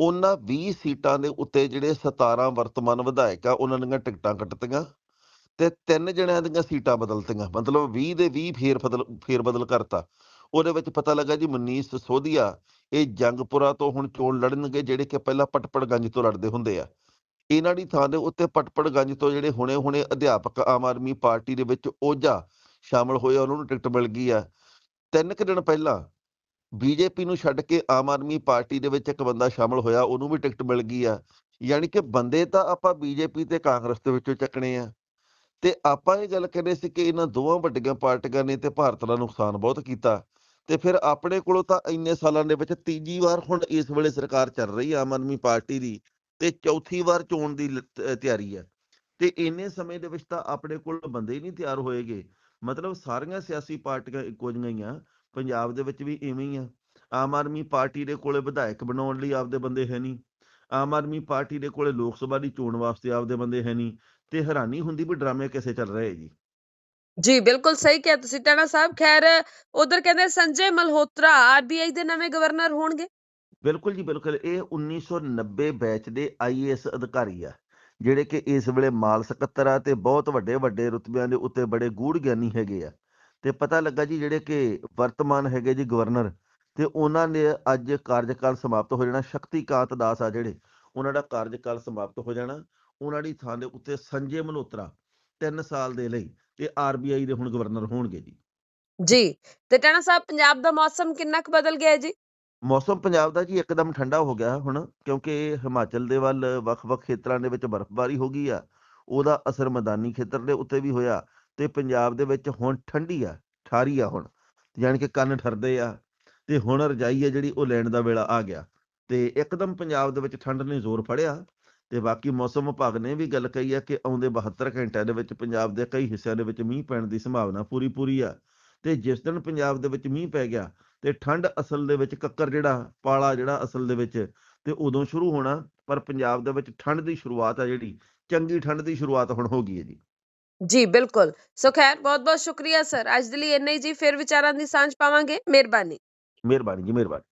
Speaker 2: ਉਹਨਾਂ 20 ਸੀਟਾਂ ਦੇ ਉੱਤੇ ਜਿਹੜੇ 17 ਵਰਤਮਾਨ ਵਿਧਾਇਕ ਆ, ਉਹਨਾਂ ਦੀਆਂ ਟਿਕਟਾਂ ਕੱਟਤੀਆਂ ਤੇ ਤਿੰਨ ਜਣਿਆਂ ਦੀਆਂ ਸੀਟਾਂ ਬਦਲਤੀਆਂ। ਮਤਲਬ 20 ਦੇ 20 ਫੇਰ ਬਦਲ ਫੇਰ ਬਦਲ ਕਰਤਾ। ਉਹਦੇ ਵਿੱਚ ਪਤਾ ਲੱਗਾ ਜੀ ਮਨੀਸ਼ ਸੋਧੀਆ ਇਹ ਜੰਗਪੁਰਾ ਤੋਂ ਹੁਣ ਚੋਣ ਲੜਨਗੇ, ਜਿਹੜੇ ਕਿ ਪਹਿਲਾਂ ਪਟਪੜਗੰਜ ਤੋਂ ਲੜਦੇ ਹੁੰਦੇ ਆ। ਇਹਨਾਂ ਦੀ ਥਾਂ ਦੇ ਉੱਤੇ ਪਟਪੜਗੰਜ ਤੋਂ ਜਿਹੜੇ ਹੁਣੇ ਹੁਣੇ ਅਧਿਆਪਕ ਆਮ ਆਦਮੀ ਪਾਰਟੀ ਦੇ ਵਿੱਚ ਓਝਾ ਸ਼ਾਮਲ ਹੋਏ ਉਹਨਾਂ ਨੂੰ ਟਿਕਟ ਮਿਲ ਗਈ ਆ। ਤਿੰਨ ਕੁ ਦਿਨ ਪਹਿਲਾਂ ਬੀਜੇਪੀ ਨੂੰ ਛੱਡ ਕੇ ਆਮ ਆਦਮੀ ਪਾਰਟੀ ਦੇ ਵਿੱਚ ਇੱਕ ਬੰਦਾ ਸ਼ਾਮਲ ਹੋਇਆ, ਉਹਨੂੰ ਵੀ ਟਿਕਟ ਮਿਲ ਗਈ ਆ। ਯਾਨੀ ਕਿ ਬੰਦੇ ਤਾਂ ਆਪਾਂ ਬੀਜੇਪੀ ਤੇ ਕਾਂਗਰਸ ਦੇ ਵਿੱਚੋਂ ਚੱਕਣੇ ਆ। ਤੇ ਆਪਾਂ ਇਹ ਗੱਲ ਕਹਿੰਦੇ ਸੀ ਕਿ ਇਹਨਾਂ ਦੋਵਾਂ ਵੱਡੀਆਂ ਪਾਰਟੀਆਂ ਨੇ ਤੇ ਭਾਰਤ ਦਾ ਨੁਕਸਾਨ ਬਹੁਤ ਕੀਤਾ। ਤੇ ਫਿਰ ਆਪਣੇ ਕੋਲੋਂ ਤਾਂ ਇੰਨੇ ਸਾਲਾਂ ਦੇ ਵਿੱਚ ਤੀਜੀ ਵਾਰ ਹੁਣ ਇਸ ਵੇਲੇ ਸਰਕਾਰ ਚੱਲ ਰਹੀ ਆਮ ਆਦਮੀ ਪਾਰਟੀ ਦੀ ਤੇ ਚੌਥੀ ਵਾਰ ਚੋਣ ਦੀ ਤਿਆਰੀ ਹੈ ਤੇ ਇੰਨੇ ਸਮੇਂ ਦੇ ਵਿੱਚ ਤਾਂ ਆਪਣੇ ਕੋਲ ਬੰਦੇ ਹੀ ਨਹੀਂ ਤਿਆਰ ਹੋਏਗੇ। ਮਤਲਬ ਸਾਰੀਆਂ ਸਿਆਸੀ ਪਾਰਟੀਆਂ ਇੱਕੋ ਜਿਹੀਆਂ ਪੰਜਾਬ ਦੇ ਵਿੱਚ ਵੀ ਇਵੇਂ ਹੀ ਆ। ਆਮ ਆਦਮੀ ਪਾਰਟੀ ਦੇ ਕੋਲੇ ਵਿਧਾਇਕ ਬਣਾਉਣ ਲਈ ਆਪਦੇ ਬੰਦੇ ਹੈ ਨਹੀਂ। ਆਮ ਆਦਮੀ ਪਾਰਟੀ ਦੇ ਕੋਲੇ ਲੋਕ ਸਭਾ ਦੀ ਚੋਣ ਵਾਸਤੇ ਆਪਦੇ ਬੰਦੇ ਹੈ ਨਹੀਂ ਤੇ ਹੈਰਾਨੀ ਹੁੰਦੀ ਵੀ ਡਰਾਮੇ ਕਿਸੇ ਚੱਲ ਰਹੇ ਜੀ।
Speaker 1: ਜੀ ਬਿਲਕੁਲ ਸਹੀ ਕਿਹਾ ਤੁਸੀਂ ਟਾਣਾ ਸਾਹਿਬ। ਖੈਰ ਉਧਰ ਕਹਿੰਦੇ ਸੰਜੇ ਮਲਹੋਤਰਾ ਆਰਬੀਆਈ ਦੇ ਨਵੇਂ ਗਵਰਨਰ ਹੋਣਗੇ।
Speaker 2: ਬਿਲਕੁਲ ਜੀ ਬਿਲਕੁਲ। ਇਹ 1990 ਬੈਚ ਦੇ ਆਈਏਐਸ ਅਧਿਕਾਰੀ ਆ ਜਿਹੜੇ ਕਿ ਇਸ ਵੇਲੇ ਮਾਲ ਸਕੱਤਰ ਆ ਤੇ ਬਹੁਤ ਵੱਡੇ ਵੱਡੇ ਰੁਤਬਿਆਂ ਦੇ ਉੱਤੇ ਬੜੇ ਗੂੜ ਗਿਆਨੀ ਹੈਗੇ ਆ। ਤੇ ਪਤਾ ਲੱਗਾ ਜੀ ਜਿਹੜੇ ਕਿ ਵਰਤਮਾਨ ਹੈਗੇ ਜੀ ਗਵਰਨਰ ਤੇ ਉਹਨਾਂ ਨੇ ਅੱਜ ਕਾਰਜਕਾਲ ਸਮਾਪਤ ਹੋ ਜਾਣਾ ਸ਼ਕਤੀਕਾਂਤ ਦਾਸ ਆ ਜਿਹੜੇ ਉਹਨਾਂ ਦਾ ਕਾਰਜਕਾਲ ਸਮਾਪਤ ਹੋ ਜਾਣਾ ਉਹਨਾਂ ਦੀ ਥਾਂ ਦੇ ਉੱਤੇ ਸੰਜੇ ਮਲਹੋਤਰਾ 3 ਸਾਲ ਦੇ ਲਈ ਤੇ ਆਰਬੀਆਈ ਦੇ ਹੁਣ ਗਵਰਨਰ ਹੋਣਗੇ ਜੀ।
Speaker 1: ਜੀ ਤੇ ਟਾਣਾ ਸਾਹਿਬ ਪੰਜਾਬ ਦਾ ਮੌਸਮ ਕਿੰਨਾ ਕੁ ਬਦਲ ਗਿਆ ਜੀ?
Speaker 2: ਮੌਸਮ ਪੰਜਾਬ ਦਾ ਜੀ ਇੱਕਦਮ ਠੰਡਾ ਹੋ ਗਿਆ ਹੁਣ ਕਿਉਂਕਿ ਹਿਮਾਚਲ ਦੇ ਵੱਲ ਵੱਖ-ਵੱਖ ਖੇਤਰਾਂ ਦੇ ਵਿੱਚ ਬਰਫ਼ਬਾਰੀ ਹੋ ਗਈ ਆ ਉਹਦਾ ਅਸਰ ਮੈਦਾਨੀ ਖੇਤਰ ਦੇ ਉੱਤੇ ਵੀ ਹੋਇਆ ਤੇ ਪੰਜਾਬ ਦੇ ਵਿੱਚ ਹੁਣ ਠੰਡੀ ਆ, ਠਾਰੀ ਆ ਹੁਣ, ਯਾਨੀ ਕਿ ਕੰਨ ਠਰਦੇ ਆ, ਤੇ ਹੁਣ ਰਜਾਈ ਆ ਜਿਹੜੀ ਉਹ ਲੈਣ ਦਾ ਵੇਲਾ ਆ ਗਿਆ, ਤੇ ਇੱਕਦਮ ਪੰਜਾਬ ਦੇ ਵਿੱਚ ਠੰਡ ਨੇ ਜ਼ੋਰ ਫੜਿਆ, ਤੇ ਬਾਕੀ ਮੌਸਮ ਵਿਭਾਗ ਨੇ ਵੀ ਗੱਲ ਕਹੀ ਆ ਕਿ ਆਉਂਦੇ 72 ਘੰਟਿਆਂ ਦੇ ਵਿੱਚ ਪੰਜਾਬ ਦੇ ਕਈ ਹਿੱਸਿਆਂ ਦੇ ਵਿੱਚ ਮੀਂਹ ਪੈਣ ਦੀ ਸੰਭਾਵਨਾ ਪੂਰੀ ਪੂਰੀ ਆ, ਤੇ ਜਿਸ ਦਿਨ ਪੰਜਾਬ ਦੇ ਵਿੱਚ ਮੀਂਹ ਪੈ ਗਿਆ, ਤੇ ਠੰਡ ਅਸਲ ਦੇ ਵਿੱਚ ਕੱਕਰ ਜਿਹੜਾ, ਪਾਲਾ ਜਿਹੜਾ ਅਸਲ ਦੇ ਵਿੱਚ, ਤੇ ਉਦੋਂ ਸ਼ੁਰੂ ਹੋਣਾ, ਪਰ ਪੰਜਾਬ ਦੇ ਵਿੱਚ ਠੰਡ ਦੀ ਸ਼ੁਰੂਆਤ ਆ ਜਿਹੜੀ, ਚੰਗੀ ਠੰਡ ਦੀ ਸ਼ੁਰੂਆਤ ਹੁਣ ਹੋ ਗਈ ਹੈ ਜੀ।
Speaker 1: ਜੀ, ਬਿਲਕੁਲ। ਸੋ ਖੈਰ ਬਹੁਤ ਬਹੁਤ ਸ਼ੁਕਰੀਆ, ਸਰ। ਅੱਜ ਦੇ ਲਈ ਇੰਨਾ ਹੀ ਜੀ, ਫਿਰ ਵਿਚਾਰਾਂ ਦੀ ਸਾਂਝ ਪਾਵਾਂਗੇ। ਮਿਹਰਬਾਨੀ।
Speaker 2: ਮਿਹਰਬਾਨੀ ਜੀ, ਮਿਹਰਬਾਨੀ।